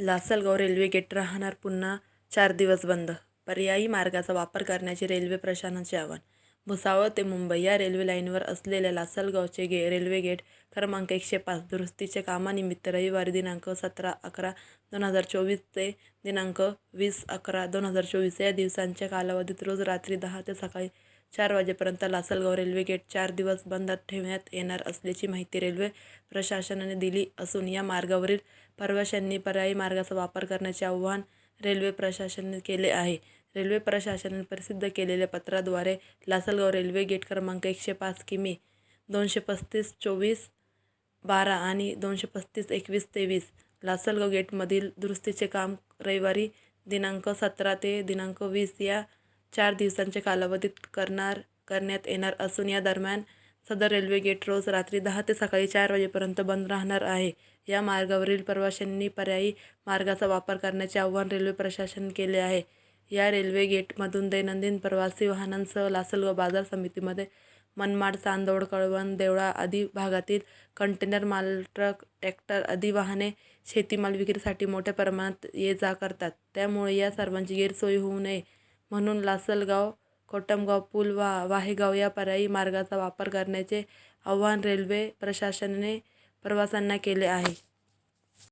Lasalgaon railway gate राहणार पुन्हा चार दिवस बंद. पर्यायी मार्गाचा वापर करण्याचे रेल्वे प्रशासनाचे आवाहन. भुसावळ ते मुंबई या रेल्वे लाईनवर असलेल्या लासलगावचे गे रेल्वे गेट क्रमांक एकशे पाच दुरुस्तीच्या कामानिमित्त रविवारी दिनांक सतरा अकरा दोन हजार चोवीस ते दिनांक वीस अकरा दोन हजार चोवीस या दिवसांच्या कालावधीत रोज रात्री दहा ते सकाळी चार वाजेपर्यंत लासलगाव रेल्वे गेट चार दिवस बंद ठेवण्यात येणार असल्याची माहिती रेल्वे प्रशासनाने दिली असून या मार्गावरील प्रवाशांनी पर्यायी मार्गाचा वापर करण्याचे आव्हान रेल्वे प्रशासनाने केले आहे. रेल्वे प्रशासनाने प्रसिद्ध केलेल्या पत्राद्वारे लासलगाव रेल्वे गेट क्रमांक एकशे पाच किमी दोनशे पस्तीस चोवीस बारा आणि दोनशे पस्तीस एकवीस तेवीस लासलगाव गेटमधील दुरुस्तीचे काम रविवारी दिनांक सतरा ते दिनांक वीस या चार दिवसांच्या कालावधीत करणार करण्यात येणार असून या दरम्यान सदर रेल्वे गेट रोज रात्री दहा ते सकाळी चार वाजेपर्यंत बंद राहणार आहे. या मार्गावरील प्रवाशांनी पर्यायी मार्गाचा वापर करण्याचे आवाहन रेल्वे प्रशासन केले आहे. या रेल्वे गेटमधून दैनंदिन प्रवासी वाहनांसह लासलगाव बाजार समितीमध्ये मनमाड चांदवड कळवण देवळा आदी भागातील कंटेनर माल ट्रक ट्रॅक्टर आदी वाहने शेतीमाल विक्रीसाठी मोठ्या प्रमाणात ये जा करतात. त्यामुळे या सर्वांची गैरसोय होऊ नये. म्हणून लासलगाव कोटमगाव पूल वा वाहेगाव या पर्यायी मार्गाचा वापर करण्याचे आवाहन रेल्वे प्रशासनाने प्रवाशांना केले आहे.